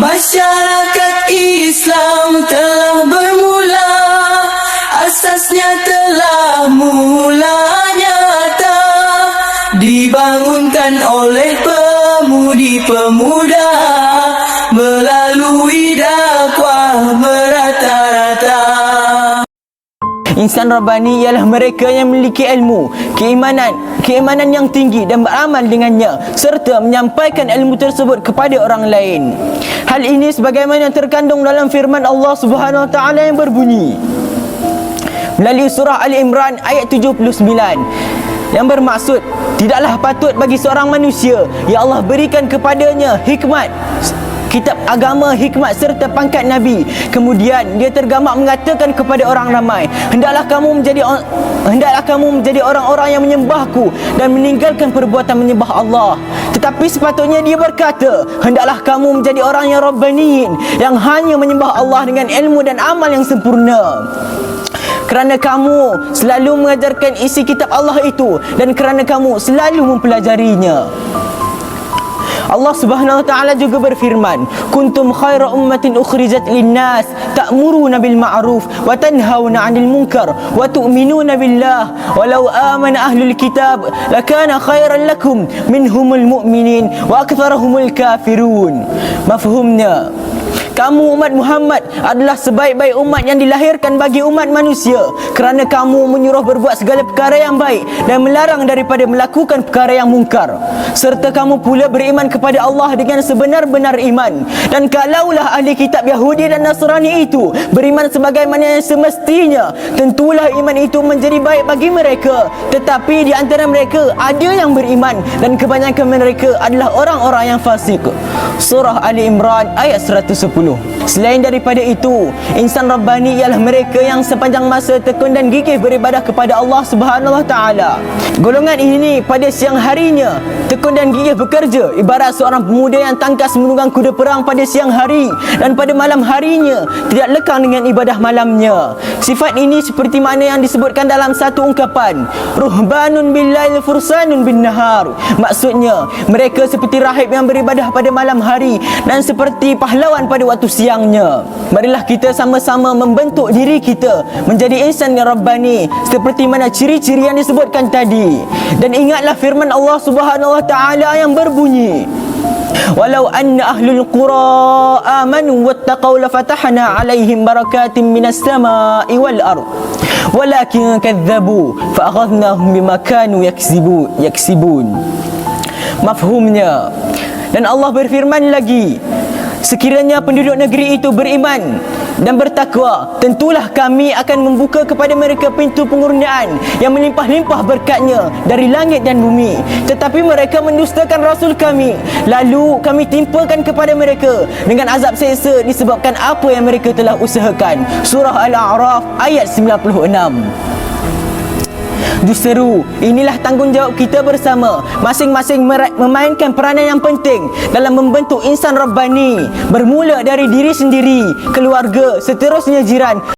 Masyarakat Islam telah bermula Asasnya telah mula nyata Dibangunkan oleh pemudi-pemuda Melalui Insan Rabbani ialah mereka yang memiliki ilmu, keimanan, keimanan yang tinggi dan beramal dengannya serta menyampaikan ilmu tersebut kepada orang lain. Hal ini sebagaimana terkandung dalam firman Allah Subhanahu Wa Taala yang berbunyi melalui surah Ali Imran ayat 79 yang bermaksud tidaklah patut bagi seorang manusia yang Allah berikan kepadanya hikmat kitab agama, hikmat serta pangkat Nabi. Kemudian dia tergamak mengatakan kepada orang ramai, hendaklah kamu menjadi hendaklah kamu menjadi orang-orang yang menyembahku dan meninggalkan perbuatan menyembah Allah. Tetapi sepatutnya dia berkata, hendaklah kamu menjadi orang yang rabbaniyin yang hanya menyembah Allah dengan ilmu dan amal yang sempurna kerana kamu selalu mengajarkan isi kitab Allah itu dan kerana kamu selalu mempelajarinya. Allah Subhanahu wa taala juga berfirman, "Kuntum khaira ummatin ukhrijat lin-nas, ta'muruna bil ma'ruf wa tanhauna 'anil munkar wa tu'minuna billah. Walau amana ahlul kitab lakana khairan lakum minhumul mu'minin wa aktharuhumul kafirun." Mafhumnya, kamu umat Muhammad adalah sebaik-baik umat yang dilahirkan bagi umat manusia. Kerana kamu menyuruh berbuat segala perkara yang baik dan melarang daripada melakukan perkara yang mungkar. Serta kamu pula beriman kepada Allah dengan sebenar-benar iman. Dan kalaulah ahli kitab Yahudi dan Nasrani itu beriman sebagaimana yang semestinya tentulah iman itu menjadi baik bagi mereka. Tetapi di antara mereka ada yang beriman dan kebanyakan mereka adalah orang-orang yang fasik. Surah Ali Imran ayat 110 Selain daripada itu, insan Rabbani ialah mereka yang sepanjang masa tekun dan gigih beribadah kepada Allah Subhanahu Taala. Golongan ini pada siang harinya tekun dan gigih bekerja ibarat seorang pemuda yang tangkas menunggang kuda perang pada siang hari dan pada malam harinya tidak lekang dengan ibadah malamnya. Sifat ini seperti mana yang disebutkan dalam satu ungkapan, ruhbanun billail fursanun bin nahar. Maksudnya, mereka seperti rahib yang beribadah pada malam hari dan seperti pahlawan pada waktu siangnya. Marilah kita sama-sama membentuk diri kita menjadi insan yang rabbani seperti mana ciri-ciri yang disebutkan tadi. Dan ingatlah firman Allah Subhanahu wa taala yang berbunyi Walau anna ahlul qura amanu wattaqau lafatahna alaihim barakatin minas sama'i wal ard walakin kadzabu fa akhadnahum bima kanu yaksibu yaksibun mafhumnya dan Allah berfirman lagi Sekiranya penduduk negeri itu beriman dan bertakwa, tentulah kami akan membuka kepada mereka pintu pengurniaan yang melimpah-limpah berkatnya dari langit dan bumi. Tetapi mereka mendustakan Rasul kami. Lalu kami timpakan kepada mereka dengan azab seksa disebabkan apa yang mereka telah usahakan. Surah Al-A'raf ayat 96. Justeru, inilah tanggungjawab kita bersama. Masing-masing memainkan peranan yang penting Dalam membentuk insan Rabbani Bermula dari diri sendiri, keluarga, seterusnya jiran